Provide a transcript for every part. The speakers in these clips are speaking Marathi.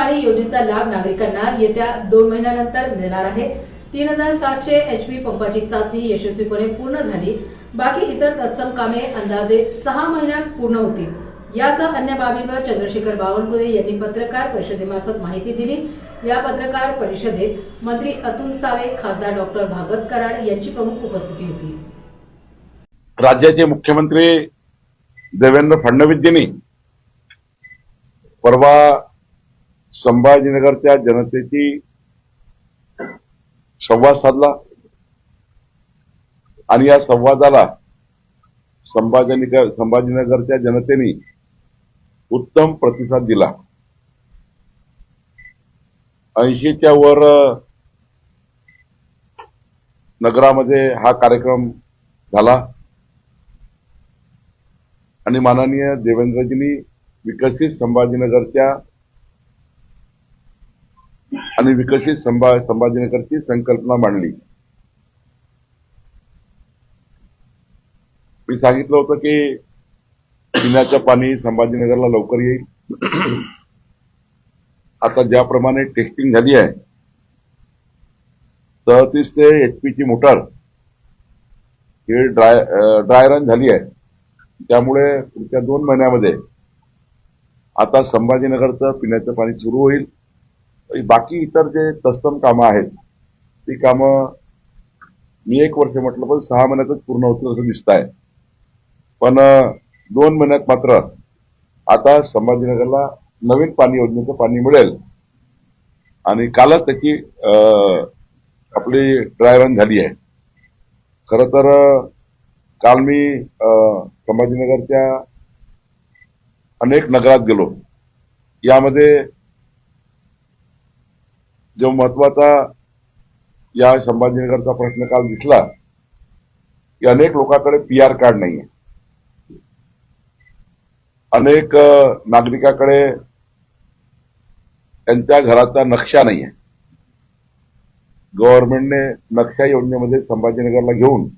पाणी योजनेचा लाभ नागरिकांना येत्या दोन महिन्यानंतर मिळणार आहे. तीन हजार सातशे एच पी पंपाची चाचणी यशस्वीपणे पूर्ण झाली. बाकी इतर तत्सम कामे अंदाजे सहा महिन्यात पूर्ण होतील. यासह अन्य बाबींवर चंद्रशेखर बावनकुळे यांनी पत्रकार परिषदेमार्फत माहिती दिली. या पत्रकार परिषदेत मंत्री अतुल सावे खासदार डॉक्टर भागवत कराड यांची प्रमुख उपस्थिती होती. राज्याचे मुख्यमंत्री देवेंद्र फडणवीसजींनी परवा संभाजीनगरच्या जनतेची संवाद साधला. आणि या संवादाला संभाजीनगर संभाजीनगरच्या जनतेने उत्तम प्रतिसाद दिला. ऐंशीच्या वर नगरामध्ये हा कार्यक्रम झाला. आणि माननीय देवेंद्रजींनी विकसित संभाजीनगरच्या आणि विकसित संभा संभाजीनगरची संकल्पना मांडली. मी सांगितलं होतं की पिण्याचं पाणी संभाजीनगरला लवकर येईल. आता ज्याप्रमाणे टेस्टिंग झाली आहे सदतीस ते एचपीची मोटार हे ड्राय ड्राय रन झाली आहे. त्यामुळे पुढच्या दोन महिन्यामध्ये आता संभाजीनगरचं पिण्याचं पाणी सुरू होईल. बाकी इतर जे तत्सम कामं आहेत ती कामं मी एक वर्ष म्हटलं पण सहा महिन्यातच पूर्ण होतील असं दिसत आहे पण दोन महिन्यात मात्र आता संभाजीनगरला नवीन पाणी योजनेचं पाणी मिळेल. आणि कालच त्याची आपली ड्राय रन झाली आहे. खरं तर काल मी संभाजीनगरच्या अनेक नगरात गेलो. यामध्ये जो महत्त्वाचा या संभाजीनगरचा प्रश्न काल दिसला की अनेक लोकांकडे पी आर कार्ड नाहीये. अनेक नागरिकाकडे त्यांच्या घराचा नक्षा नाहीये. गव्हर्नमेंटने नक्षा योजनेमध्ये संभाजीनगरला घेऊन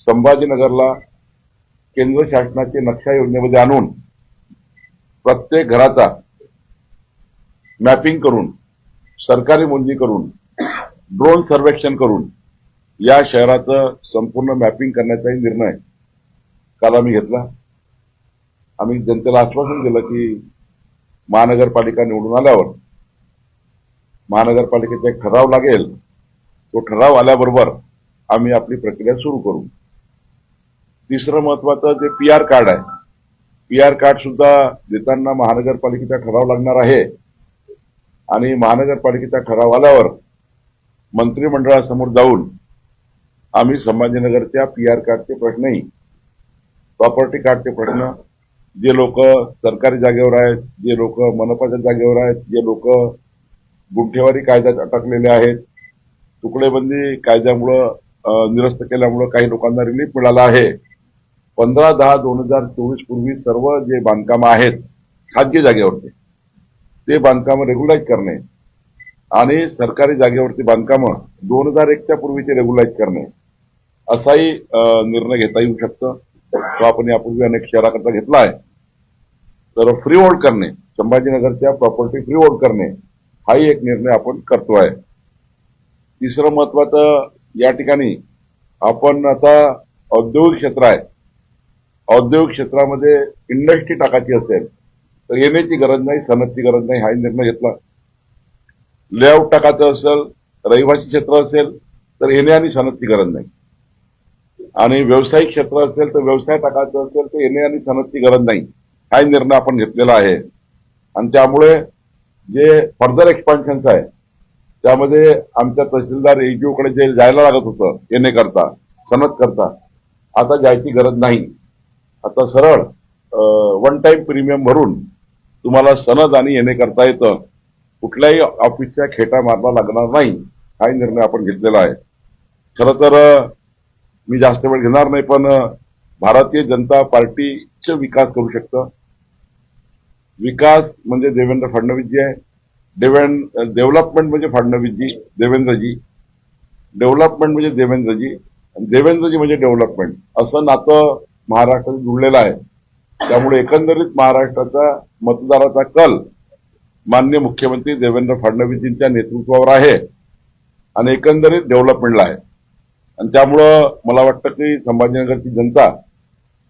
संभाजीनगरला केंद्र शासनाचे नक्षा योजनेमध्ये आणून प्रत्येक घराचा मॅपिंग करून सरकारी मोजणी करून ड्रोन सर्वेक्षण करून या शहराचं संपूर्ण मॅपिंग करण्याचाही निर्णय काल आम्ही घेतला. आम्ही जनतेला आश्वासन दिलं की महानगरपालिका निवडून आल्यावर महानगरपालिकेचा एक ठराव लागेल. तो ठराव आल्याबरोबर आम्ही आपली प्रक्रिया सुरू करू. तिसरं महत्वाचं जे पी आर कार्ड आहे पी आर कार्ड सुद्धा देताना महानगरपालिकेचा ठराव लागणार आहे. आणि महानगरपालिकेचा ठराव आल्यावर मंत्रिमंडळासमोर जाऊन आम्ही संभाजीनगरच्या पी आर कार्डचे प्रश्नही प्रॉपर्टी कार्डचे प्रश्न जे लोक सरकारी जागेवर आहेत जे लोक मनपाच्या जागेवर आहेत जे लोक गुंठेवारी कायद्यात अटकलेले आहेत तुकडेबंदी कायद्यामुळं निरस्त केल्यामुळं काही लोकांना रिलीफ मिळाला आहे. पंधरा दहा दोन हजार चोवीस पूर्वी सर्व जे बांधकामं आहेत खाजगी जागेवरती. ते बांधकामं रेग्युलाइज करणे आणि सरकारी जागेवरती बांधकामं दोन हजार एकच्या पूर्वीचे रेग्युलाइज करणे असाही निर्णय घेता येऊ शकतं. तो आपण यापूर्वी अनेक शहराकरता घेतला आहे. तर फ्री होल्ड करणे संभाजीनगरच्या प्रॉपर्टी फ्री होल्ड करणे हाही एक निर्णय आपण करतो आहे. तिसरं महत्वाचं या ठिकाणी आपण आता औद्योगिक क्षेत्र आहे. औद्योगिक क्षेत्रामध्ये इंडस्ट्री टाकायची असेल तर येण्याची गरज नाही सनदची गरज नाही हा निर्णय घेतला. लेआउट टाकायचं असेल रहिवासी क्षेत्र असेल तर येणे आणि सनदची गरज नाही. आणि व्यावसायिक क्षेत्र असेल तर व्यवसाय टाकायचा असेल तर येणे आणि सनदची गरज नाही. हा निर्णय आपण घेतलेला आहे. आणि त्यामुळे जे फर्दर एक्सपान्शन्स आहे त्यामध्ये आमच्या तहसीलदार एजीओकडे कडे जे जायला लागत होतं येणे करता सनद करता आता जायची गरज नाही. आता सरळ वन टाइम प्रीमियम भरून तुम्हाला सनद आणि येणे करता येतं. कुठल्याही ऑफिसच्या खेटा मारला लागणार नाही. हाही निर्णय आपण घेतलेला आहे. खरं तर मी जास्त वेळ घेणार नाही पण भारतीय जनता पार्टीचं विकास करू शकतं. विकास म्हणजे देवेंद्र फडणवीसजी आहे. डेवेन डेव्हलपमेंट म्हणजे फडणवीसजी देवेंद्रजी. डेव्हलपमेंट म्हणजे देवेंद्रजी. देवेंद्रजी म्हणजे डेव्हलपमेंट असं नातं महाराष्ट्रात जुळलेलं आहे. त्यामुळे एकंदरीत महाराष्ट्राचा मतदाराचा कल मान्य मुख्यमंत्री देवेंद्र फडणवीसजींच्या नेतृत्वावर आहे आणि एकंदरीत डेव्हलपमेंटला आहे. आणि त्यामुळं मला वाटतं की संभाजीनगरची जनता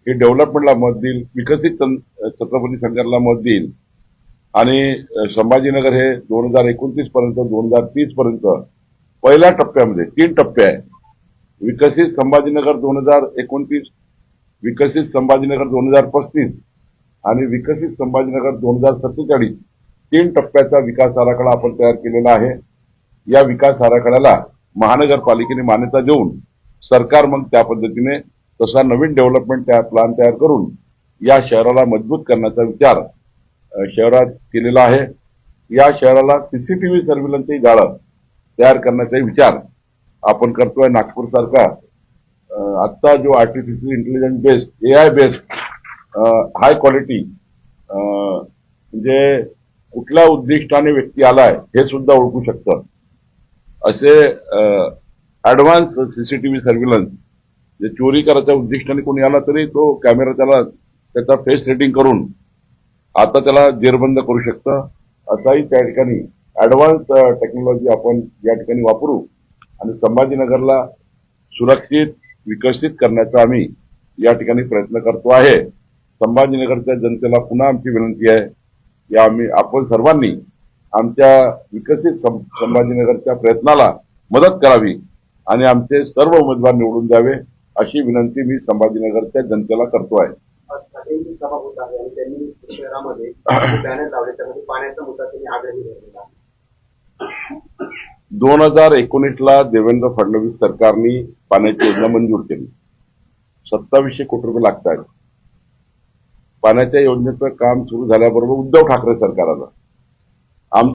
ही डेव्हलपमेंटला मत देईल विकसित छत्रपती संघाला मत देईल. आणि संभाजीनगर हे दोन हजार एकोणतीस पर्यंत दोन हजार तीस पर्यंत पहिल्या टप्प्यामध्ये तीन टप्पे आहे. विकसित संभाजीनगर दोन हजार एकोणतीस विकसित संभाजीनगर दोन हजार पस्तीस आणि विकसित संभाजीनगर दोन हजार सत्तेचाळीस तीन टप्प्याचा विकास आराखडा आपण तयार केलेला आहे. या विकास आराखड्याला महानगरपालिकेने मान्यता देऊन सरकार मग त्या पद्धतीने तसा नवीन डेव्हलपमेंट त्या प्लॅन तयार करून या शहराला मजबूत करण्याचा विचार शहरात केलेला आहे. या शहराला सीसीटीव्ही सर्व्हिलन्सही जाळं तयार करण्याचा विचार आपण करतोय. नागपूर सारखा आत्ता जो artificial intelligence based A I based high quality म्हणजे कुठल्या उद्दिष्टाने व्यक्ती आलाय हे सुद्धा ओळखू शकतं. असे ऍडव्हान्स सीसीटीव्ही सर्व्हिलन्स जे चोरी करायच्या उद्दिष्टाने कोणी आला तरी तो कॅमेरा त्याला त्याचा फेस रेटिंग करून आता त्याला जेरबंद करू शकतं. असाही त्या ठिकाणी ऍडव्हान्स टेक्नॉलॉजी आपण या ठिकाणी वापरू आणि संभाजीनगरला सुरक्षित विकसित करण्याचा आम्ही या ठिकाणी प्रयत्न करतो आहे. संभाजीनगरच्या जनतेला पुन्हा आमची विनंती आहे या आम्ही आपण सर्वांनी आमच्या विकसित संभाजीनगरच्या प्रयत्नाला मदत करावी आणि आमचे सर्व उमेदवार निवडून द्यावे अशी विनंती मी संभाजीनगरच्या जनतेला करतो आहे. दोन हजार एकोणीसला देवेंद्र फडणवीस सरकारने पाण्याची योजना मंजूर केली. सत्तावीसशे कोटी रुपये लागत आहेत पाण्याच्या योजनेचं काम सुरू झाल्याबरोबर उद्धव ठाकरे सरकार आलं